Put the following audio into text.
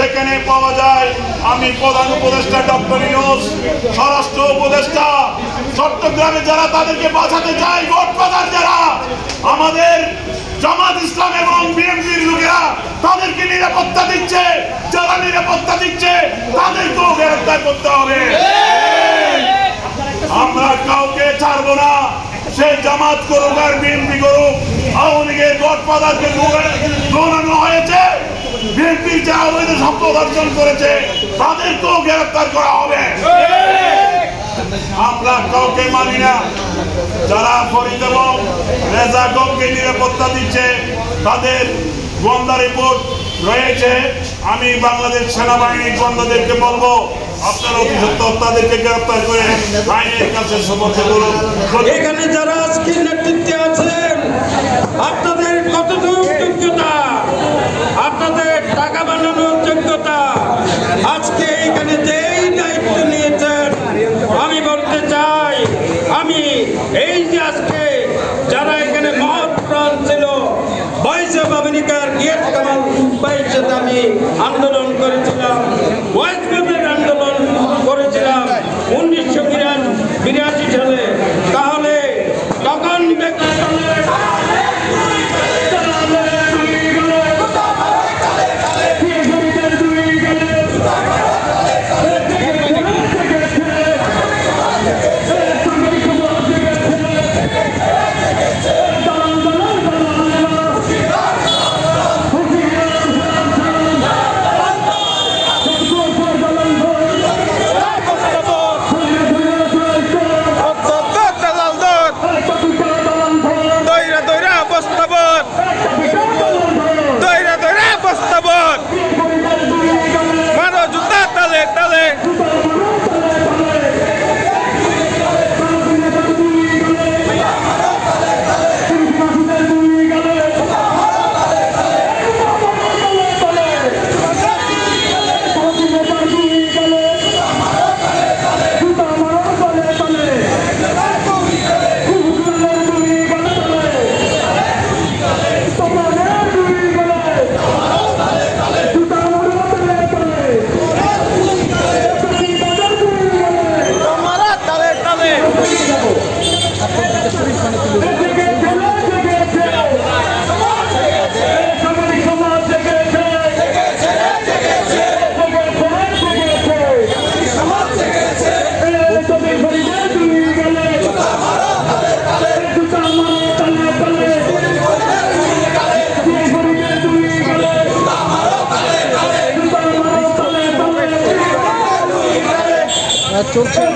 যেখানে পাওয়া যায়, আমি প্রধান উপদেষ্টা ডক্টর ইউনুস, স্বরাষ্ট্র উপদেষ্টা, চট্টগ্রামে যারা তাদেরকে বাঁচাতে চায়, ভোট প্রধান যারা, আমাদের জামাত ইসলাম এবং বিএনপির লোকেরা তাদেরকে নিরাপত্তা দিচ্ছে। যারা নিরাপত্তা দিচ্ছে, তাদেরকেও গ্রেফতার করতে হবে। আমরা কাউকে ছাড়বো না। সে জামাত করুক আর বিএনপি করুক। আওয়ামী লীগের গডফাদারকে দৌড়ানো হয়েছে। বিএনপি যে অবৈধ সম্পদ অর্জন করেছে, তাদেরকেও গ্রেফতার করা হবে। আমরা কাউকে মানি না। যারা ফরিদ এবং রেজা গমকে নিরাপত্তা দিচ্ছে, তাদের গোয়েন্দা রিপোর্ট রয়েছে। আমি বাংলাদেশ সেনাবাহিনীর গোয়েন্দাদেরকে বলব, আপনারা অতি সত্ত্বর তাদেরকে গ্রেফতার করে আইনের কাছে সমর্থ করুন। এখানে যারা আজকে নেতৃত্বে আছেন, আপনাদের কতদূর যোগ্যতা আপনাদের টাকা বানানোর যোগ্যতা আজকে এখানে যেই দায়িত্ব নিয়েছেন, আমি বলতে চাই, আমি এই যে আজকে যারা এখানে মহৎ প্রাণ ছিল ভয়েস অফ আমেরিকার গিয়েট কামাল আমি আন্দোলন করেছিলাম। চলছে